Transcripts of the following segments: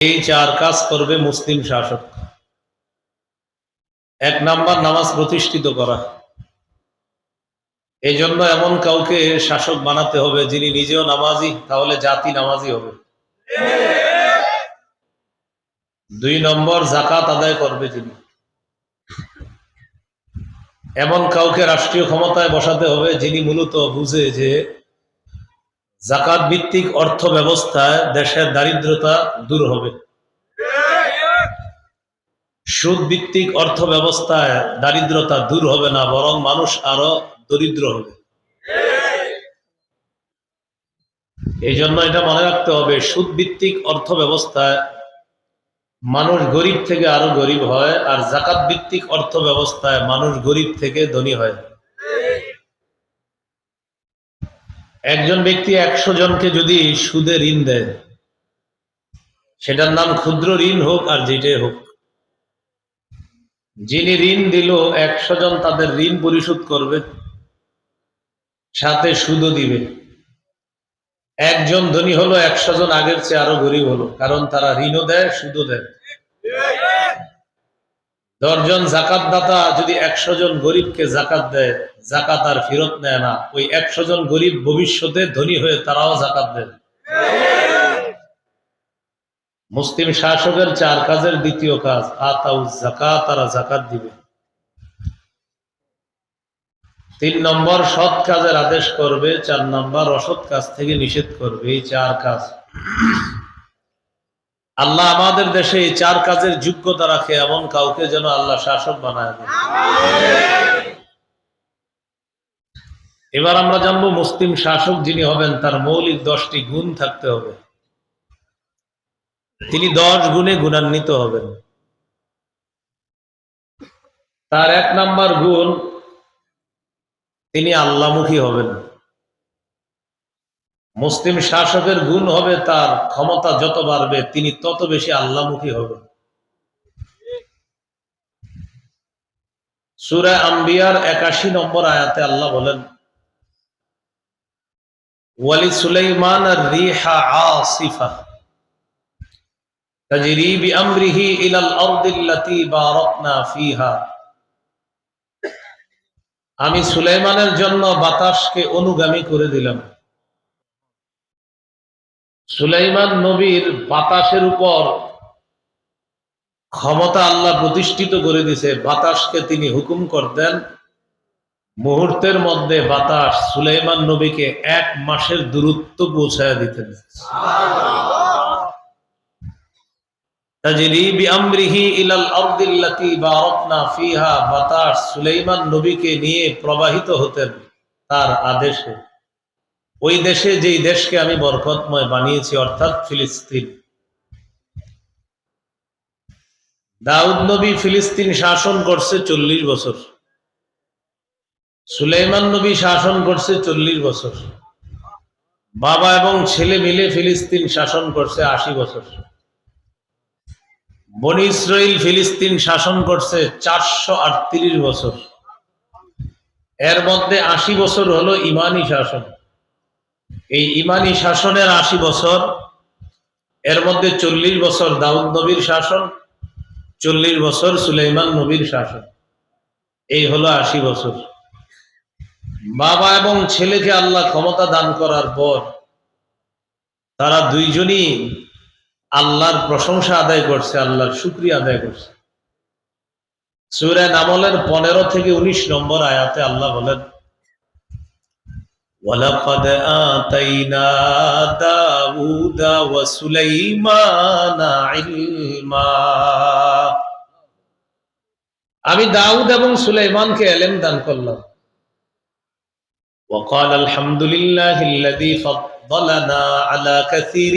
এই চার কাজ করবে মুসলিম শাসক। এক নাম্বার, নামাজ প্রতিষ্ঠিত করা। এই জন্য এমন কাউকে শাসক বানাতে হবে যিনি নিজেও নামাজি, তাহলে জাতি নামাজি হবে। দুই নম্বর জাকাত আদায় করবে যিনি। এমন কাউকে রাষ্ট্রীয় ক্ষমতায় বসাতে হবে যিনি মূলত বুঝে যে জাকাত ভিত্তিক অর্থ ব্যবস্থায় দেশের দারিদ্রতা দূর হবে। সুদ ভিত্তিক অর্থ ব্যবস্থায় দারিদ্রতা দূর হবে না, বরং মানুষ আরও দরিদ্র হবে। এই জন্য এটা মনে রাখতে হবে, সুদ ভিত্তিক অর্থ ব্যবস্থায় মানুষ গরিব থেকে আরও গরিব হয়, আর জাকাত ভিত্তিক অর্থ ব্যবস্থায় মানুষ গরিব থেকে ধনী হয়। একজন ব্যক্তি একশো জনকে যদি সুদে ঋণ দেয়, সেটার নাম ক্ষুদ্র ঋণ হোক আর যেটাই হোক। যিনি ঋণ দিল, একশো জন তাদের ঋণ পরিশোধ করবে, সাথে সুদও দিবে। একজন ধনী হলো, একশো জন আগের চেয়ে আরও গরিব হলো, কারণ তারা ঋণও দেয়, সুদও দেয়। দশজন জাকাত দাতা যদি একশো জন গরিবকে জাকাত দেয়, জাকাত আর ফেরত নেয় না। ওই একশো জন গরিব ভবিষ্যতে ধনী হয়ে তারাও জাকাত দেয় মুসলিম শাসকের চার কাজের দ্বিতীয় কাজ আতাউ জাকাত, তারা জাকাত দিবে। তিন নম্বর, সৎ কাজের আদেশ করবে। চার নম্বর, অসৎ কাজ থেকে নিষেধ করবে। এই চার কাজ। আল্লাহ আমাদের দেশে এই চার কাজের যোগ্যতা রাখে, এমন কাউকে যেন আল্লাহ শাসক বানায়। এবার আমরা জানব মুসলিম শাসক যিনি হবেন, তার মৌলিক দশটি গুণ থাকতে হবে। তিনি দশ গুণে গুণান্বিত হবেন। তার এক নাম্বার গুণ, তিনি আল্লামুখী হবেন। মুসলিম শাসকের গুণ হবে তার ক্ষমতা যত বাড়বে তিনি তত বেশি আল্লামুখী হবেন সুরা আম্বিয়ার একাশি নম্বর আয়াতে আল্লাহ বলেন ওয়ালি সুলাইমান রিহা আসিফা تجري بأمره إلى الأرض التي باركنا فيها আমি সুলাইমানের জন্য বাতাসকে অনুগামী করে দিলাম সুলাইমান নবীর বাতাসের উপর ক্ষমতা আল্লাহ প্রতিষ্ঠিত করে দিছে, বাতাসকে তিনি হুকুম করতেন। মুহূর্তের মধ্যে বাতাস সুলাইমান নবীকে এক মাসের দূরত্ব পৌঁছায় দিতেন বাতাস সুলাইমান নবীকে নিয়ে প্রবাহিত হতেন তার আদেশে। ওই দেশে যেই দেশকে আমি বরকতময় বানিয়েছি, অর্থাৎ ফিলিস্তিন। দাউদ নবী ফিলিস্তিন শাসন করছে চল্লিশ বছর। সুলাইমান নবী শাসন করছে চল্লিশ বছর। বাবা এবং ছেলে মিলে ফিলিস্তিন শাসন করছে আশি বছর। বনি ইসরাইল ফিলিস্তিন শাসন করছে চারশো আটত্রিশ বছর। এর মধ্যে আশি বছর হলো ইমানি শাসন। এই ইমানি শাসনের আশি বছর, এর মধ্যে চল্লিশ বছর দাউদ নবীর শাসন, চল্লিশ বছর সুলাইমান নবীর শাসন। এই হলো আশি বছর। বাবা এবং ছেলেকে আল্লাহ ক্ষমতা দান করার পর তারা দুইজনই আল্লাহর প্রশংসা আদায় করছে, আল্লাহর শুক্রিয়া আদায় করছে। সুরে নামলের পনেরো থেকে উনিশ নম্বর আয়াতে আল্লাহ বলেন ولقد آتينا داود وسليمان علما আমি দাউদ এবং সুলাইমানকে এলেম দান করলাম وقال الحمد لله الذي فضلنا على كثير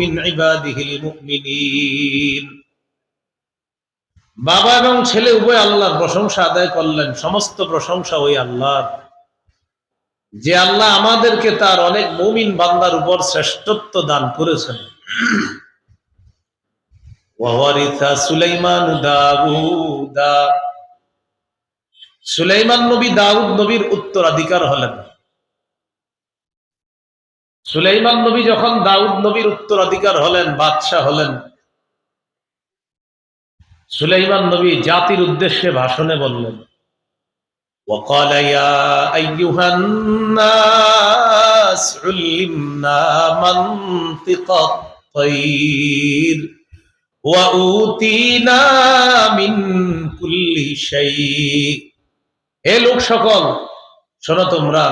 من عباده المؤمنين বাবা এবং ছেলে উভয় আল্লাহর প্রশংসা আদায় করলেন সমস্ত প্রশংসা ওই আল্লাহর যে আল্লাহ আমাদেরকে তার অনেক মুমিন বান্দার উপর শ্রেষ্ঠত্ব দান করেছেন। সুলাইমান নবী দাউদ নবীর উত্তরাধিকার হলেন। সুলাইমান নবী যখন দাউদ নবীর উত্তরাধিকার হলেন, বাদশাহ হলেন। সুলাইমান নবী জাতির উদ্দেশ্যে ভাষণে বললেন وقال يا أيها الناس علمنا منطق الطير وأوتينا من كل شيء হে লোক সকল শোনো তোমরা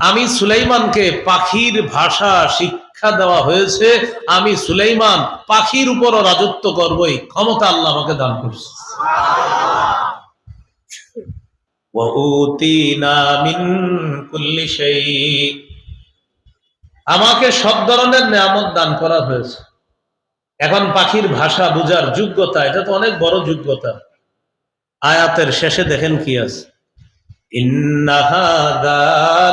আমি সুলাইমানকে পাখির ভাষা শিক্ষা দেওয়া হয়েছে আমি সুলাইমান পাখির উপরও রাজত্ব করবই ক্ষমতা আল্লাহ আমাকে দান করছে আমাকে সব ধরনের নিয়ামত দান করা হয়েছে। এখন পাখির ভাষা বুঝার যোগ্যতা, এটা তো অনেক বড় যোগ্যতা। আয়াতের শেষে দেখেন কি আছে? ইন্না হাদা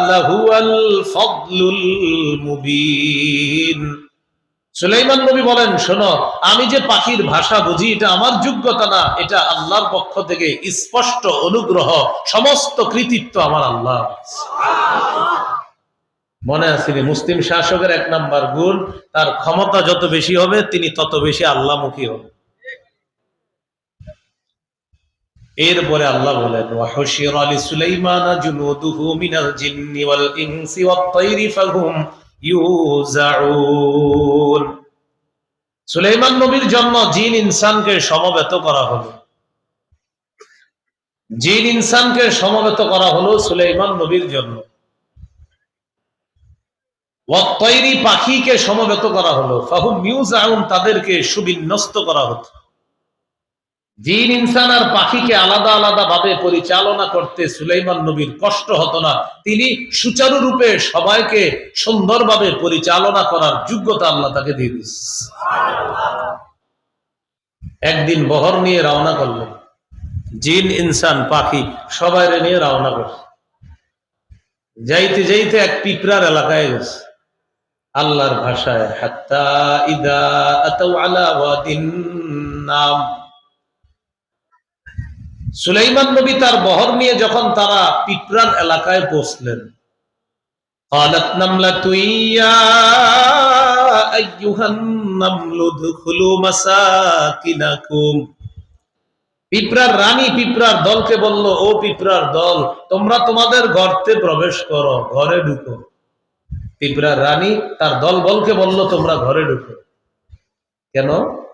লাহুয়াল ফাদলুল মুবিন। সুলাইমান নবী বলেন, শোনো, আমি যে পাখির ভাষা বুঝি, এটা আমার যোগ্যতা না, এটা আল্লাহর পক্ষ থেকে স্পষ্ট অনুগ্রহ, সমস্ত কৃতিত্ব আমার আল্লাহ মনে আছে মুসলিম শাসকের এক নাম্বার গুণ, তার ক্ষমতা যত বেশি হবে, তিনি তত বেশি আল্লাহমুখী হবে এরপরে আল্লাহ বলেন, ওয়াহশির আলী সুলাইমান জুনুদুহু মিনাল জিন্নি ওয়াল ইনসি ওয়াত তাইরি ফাহুম ইউজাউন সুলাইমান নবীর জন্য জিন ইনসানকে সমবেত করা হলো। জিন ইনসানকে সমবেত করা হলো সুলাইমান নবীর জন্য। ওয়াত্তৈরি পাখিকে সমবেত করা হলো। ফাহুম মিউজাউন তাদেরকে সুবিন্যস্ত করা হতো। জিন, ইনসান আর পাখিকে আলাদা আলাদা ভাবে পরিচালনা করতে সুলাইমান নবীর কষ্ট হতো না। তিনি সুচারুরূপে সবাইকে সুন্দরভাবে পরিচালনা করার যোগ্যতা আল্লাহ তাকে দিয়ে দিস একদিন বহর নিয়ে রওনা করলেন জিন, ইনসান, পাখি সবাই নিয়ে রওনা করল। যাইতে যাইতে এক পিঁপড়ার এলাকায় গেছে। আল্লাহর ভাষায়, হাত্তা ইদা আলা ওয়াদিন নাম। সুলাইমান নবী তার বহর নিয়ে যখন তারা পিঁপড়ার এলাকায় পৌঁছলেন قالت نملة يا أيها النمل ادخلوا مساكنكم পিঁপড়ার রানী পিঁপড়ার দলকে বলল ও পিঁপড়ার দল তোমরা তোমাদের গর্তে প্রবেশ করো ঘরে ঢুকো পিঁপড়ার রানী তার দল বলকে বলল তোমরা ঘরে ঢুকো কেন লা ইয়াহতিমান্নাকুম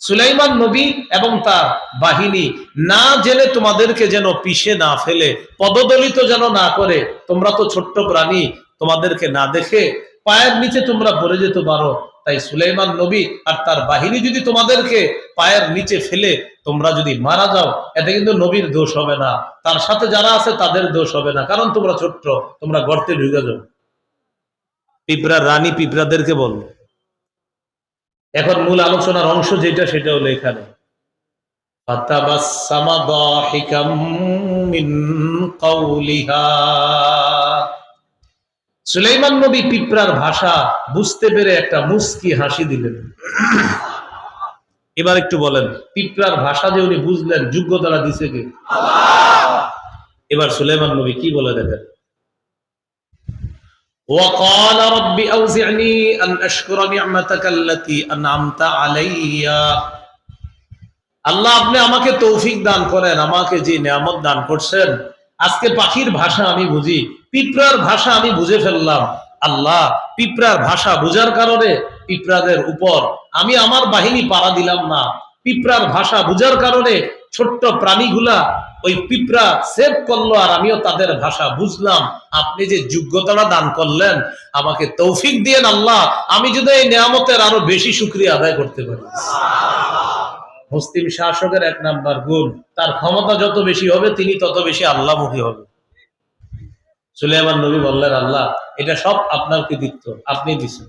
সুলাইমানু নবী এবং তার বাহিনী না জেনে তোমাদেরকে যেন পিষে না ফেলে, পদদলিত যেন না করে, তোমরা তো ছোট্ট প্রাণী, তোমাদেরকে না দেখে পায়ের নিচে তোমরা পড়ে যেতে পারো। তাই সুলাইমান নবী আর তার বাহিনী যদি তোমাদেরকে পায়ের নিচে ফেলে, তোমরা যদি মারা যাও, এতে কিন্তু নবীর দোষ হবে না। তার সাথে যারা আছে, তাদের দোষ হবে না। কারণ তোমরা ছোট্ট, তোমরা গর্তে ঢুকে যাও। পিঁপড়া রানী পিঁপড়াদেরকে বল। এখন মূল আলোচনার অংশ যেটা, সেটা হলো এখানে। ফাতাবাসসামা দাহিকাম সুলাইমান নবী পিঁপড়ার ভাষা বুঝতে পেরে একটা মুস্কি হাসি দিলেন এবার একটু বলেন পিঁপড়ার ভাষা যে উনি বুঝলেন যোগ্যতারা দিছে কে এবার সুলাইমান নবী কি বলে দেখেন وقال رب أوزعني أن أشكر نعمتك التي أنعمت علي আল্লাহ আপনি আমাকে তৌফিক দান করেন আমাকে যে নিয়ামত দান করছেন আজকে পাখির ভাষা আমি বুঝি, পিঁপড়ার ভাষা আমি বুঝে ফেললাম। আল্লাহ, পিঁপড়ার ভাষা বুঝার কারণে পিঁপড়াদের উপর আমি আমার বাহিনী পাড়া দিলাম না। পিঁপড়ার ভাষা বুঝার কারণে ছোট্ট প্রাণীগুলা ওই পিঁপড়া সেভ করল আর আমিও তাদের ভাষা বুঝলাম। আপনি যে যোগ্যতাটা দান করলেন, আমাকে তৌফিক দিয়েন আল্লাহ, আমি যদি এই নিয়ামতের আরও বেশি শুক্রিয়া আদায় করতে পারি। মুসলিম শাসকের এক নাম্বার গুণ। তার ক্ষমতা যত বেশি হবে, তিনি তত বেশি আল্লাহমুখী হবে। সুলেমান নবী বললেন, আল্লাহ, এটা সব আপনার কৃতিত্ব, আপনি দিচ্ছেন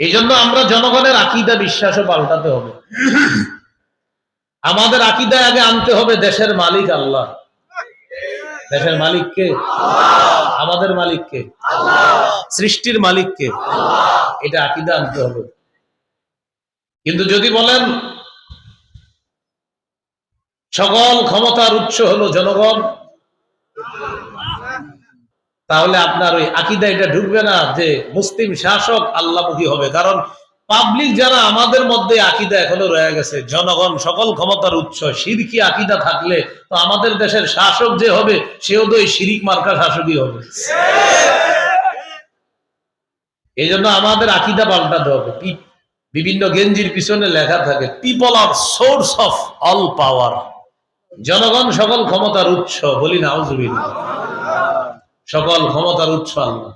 এই জন্য আমরা জনগণের আকিদা বিশ্বাসও পাল্টাতে হবে। আমাদের আকিদায় আগে আনতে হবে দেশের মালিক আল্লাহ। দেশের মালিক কে? আমাদের মালিক কে? সৃষ্টির মালিক কে? এটা আকিদা আনতে হবে। কিন্তু যদি বলেন সকল ক্ষমতার উৎস হলো জনগণ তাহলে আপনার ওই আকিদা এটা ঢুকবে না যে মুসলিম শাসক আল্লাহমুখী হবে। কারণ পাবলিক যারা আমাদের মধ্যে আকিদা এখনও রয়ে গেছে জনগণ সকল ক্ষমতার উৎস সিরকি আকিদা থাকলে তো আমাদের দেশের শাসক যে হবে সেও তো এই শিরিক মার্কা শাসকই হবে। এই জন্য আমাদের আকিদা পাল্টাতে হবে। বিভিন্ন গেঞ্জির পিছনে লেখা থাকে people are source of all power জনগণ সকল ক্ষমতার উৎস, বলি না সকল ক্ষমতার উৎস আল্লাহ।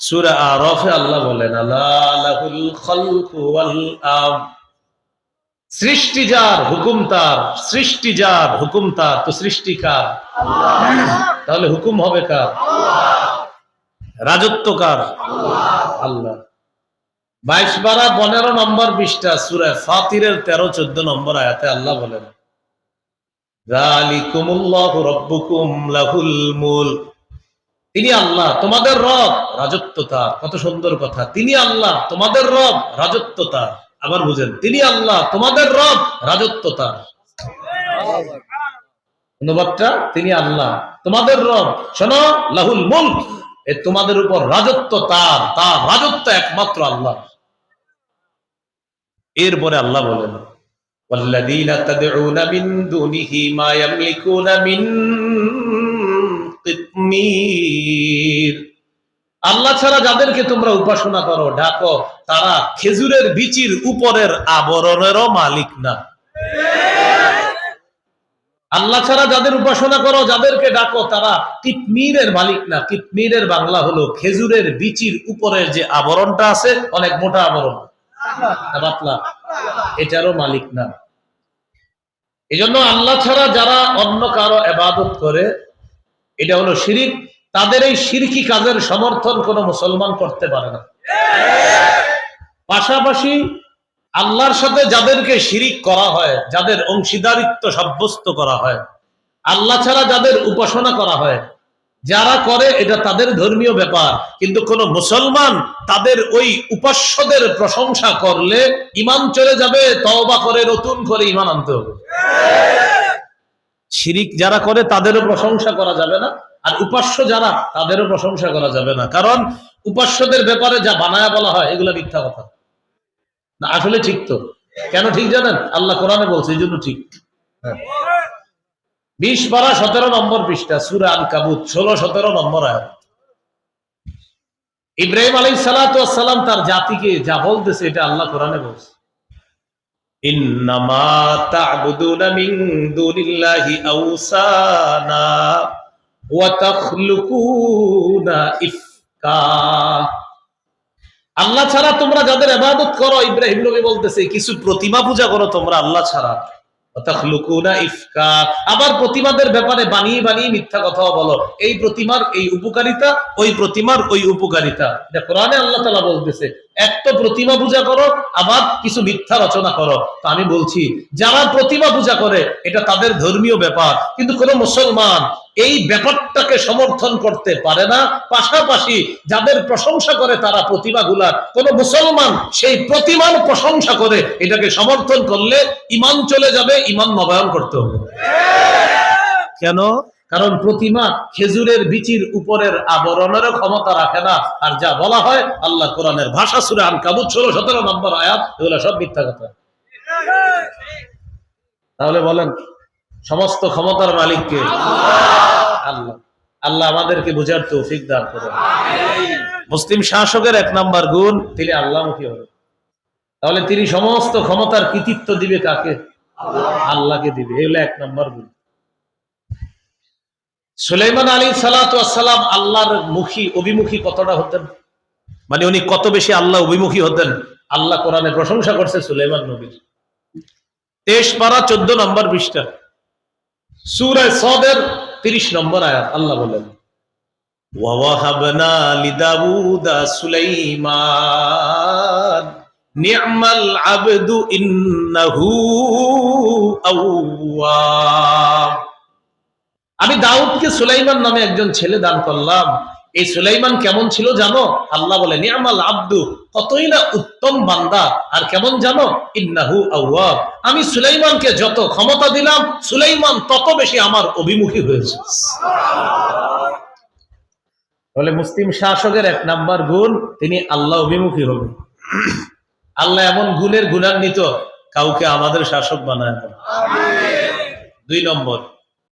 সুরা আরফে আল্লাহ বলেন সৃষ্টি যার হুকুম তার, সৃষ্টি যার হুকুম তার, তো সৃষ্টি কার? তাহলে হুকুম হবে কার? রাজত্ব কার? আল্লাহ বাইশ বারা পনেরো নম্বর বিশটা সুরায় ফাতিরের তেরো, চোদ্দ নম্বর আয়াতে আল্লাহ বলেন তিনি আল্লাহ, তোমাদের রব রাজত্ব তার। কত সুন্দর কথা। তিনি আল্লাহ, তোমাদের রব রাজত্ব তার। আবার বুঝেন, তিনি আল্লাহ, তোমাদের রব রাজত্ব তার। অনুবাদটা, তিনি আল্লাহ, তোমাদের রব, শোনো, লাহুল মুলক এ তোমাদের উপর রাজত্ব তার তার রাজত্ব একমাত্র আল্লাহ এরপরে আল্লাহ বলেন والذين تدعون من دونه ما يملكون من قطمير আল্লাহ ছাড়া যাদেরকে তোমরা উপাসনা করো ডাকো তারা খেজুরের বিচির উপরের আবরণেরও মালিক না আল্লাহ ছাড়া যাদের উপাসনা করো, যাদেরকে ডাকো, তারা কিতমিরের মালিক না। কিতমিরের বাংলা হলো খেজুরের বিচির উপরের যে আবরণটা আছে, অনেক মোটা আবরণ। এটারও মালিক না। এই জন্য আল্লাহ ছাড়া যারা অন্য কারও এবাদত করে, এটা হলো শিরিক, তাদের এই শিরকি কাজের সমর্থন কোনো মুসলমান করতে পারে না। পাশাপাশি আল্লাহর সাথে যাদেরকে শিরিক করা হয়, যাদের অংশীদারিত্ব সাব্যস্ত করা হয়, আল্লাহ ছাড়া যাদের উপাসনা করা হয়, যারা করে এটা তাদের ধর্মীয় ব্যাপার। কিন্তু কোন মুসলমান তাদের ওই উপাস্যদের প্রশংসা করলে ইমান চলে যাবে, তওবা করে, নতুন করে ইমান আনতে হবে। শিরিক যারা করে তাদেরও প্রশংসা করা যাবে না, আর উপাস্য যারা তাদেরও প্রশংসা করা যাবে না। কারণ উপাস্যদের ব্যাপারে যা বানায়া বলা হয়, এগুলো মিথ্যা কথা। না আসলে ঠিক তো। কেন ঠিক জানেন? আল্লাহ কোরআনে বলছে এই জন্য ঠিক। হ্যাঁ। বিশ বারা সতেরো নম্বর পৃষ্ঠা সুরা আল কাবুত ষোলো সতেরো নম্বর আয়াত। ইব্রাহিম আলাই সালাম তার জাতিকে যা বলতেছে এটা আল্লাহ কোরআনে বলছে। ইন্নামা আল্লাহ ছাড়া তোমরা যাদের ইবাদত করো, ইব্রাহিম নবী বলতেছে, কিছু প্রতিমা পূজা করো তোমরা আল্লাহ ছাড়া। আবার প্রতিমাদের ব্যাপারে বানিয়ে বানিয়ে মিথ্যা কথাও বলো। এই প্রতিমার এই উপকারিতা, ওই প্রতিমার ওই উপকারিতা। কোরআনে আল্লাহ তালা বলতেছে এক তো প্রতিমা পূজা করো, আবার কিছু মিথ্যা রচনা করো। তা আমি বলছি, যারা প্রতিমা পূজা করে, এটা তাদের ধর্মীয় ব্যাপার। কিন্তু কোন মুসলমান এই ব্যাপারটাকে সমর্থন করতে পারে না। পাশাপাশি যাদের প্রশংসা করে তারা প্রতিমাগুলার কোন মুসলমান সেই প্রতিমার প্রশংসা করে এটাকে সমর্থন করলে ইমান চলে যাবে ইমান নবায়ন করতে হবে। কেন? কারণ প্রতিমা খেজুরের বিচির উপরের আবরণের ক্ষমতা রাখে না। আর যা বলা হয় আল্লাহ কোরআনের ভাষা সুরে আন কাবুত ষোলো সতেরো নম্বর আয়াত এগুলো সব মিথ্যা কথা। তাহলে বলেন সমস্ত ক্ষমতার মালিককে আল্লাহ। আল্লাহ। আমাদেরকে বুঝার তৌফিক দান করে মুসলিম শাসকের এক নাম্বার গুণ তিনি আল্লাহমুখী হবে তাহলে তিনি সমস্ত ক্ষমতার কৃতিত্ব দিবে কাকে? আল্লাহকে দিবে। এগুলো এক নাম্বার গুণ। সুলাইমান আলী সালাম আল্লাহর মুখী অভিমুখী কতটা হতেন? মানে উনি কত বেশি আল্লাহ অভিমুখী হতেন? আল্লাহ কোরআনে প্রশংসা করছে সুলাইমান নবীর। তেইশ পারা চোদ্দ নম্বর পৃষ্ঠা। সুরায় সদের তিরিশ নম্বর আয়াত আল্লাহ বলেন ووهبنا لداود سليمان نعم العبد إنه أواب আমি দাউদকে সুলাইমান নামে একজন ছেলে দান করলাম এই সুলাইমান কেমন ছিল জানো? আল্লাহ বলে, নিয়ামাল আব্দু, কতই না উত্তম বান্দা। আর কেমন জানো? ইন্নাহু আউয়াব আমি সুলাইমানকে যত ক্ষমতা দিলাম, সুলাইমান তত বেশি আমার অভিমুখী হয়েছে। তাহলে মুসলিম শাসকের এক নাম্বার গুণ, তিনি আল্লাহ অভিমুখী হবেন আল্লাহ এমন গুণের গুণান্বিত, কাউকে আমাদের শাসক বানায় দুই নম্বর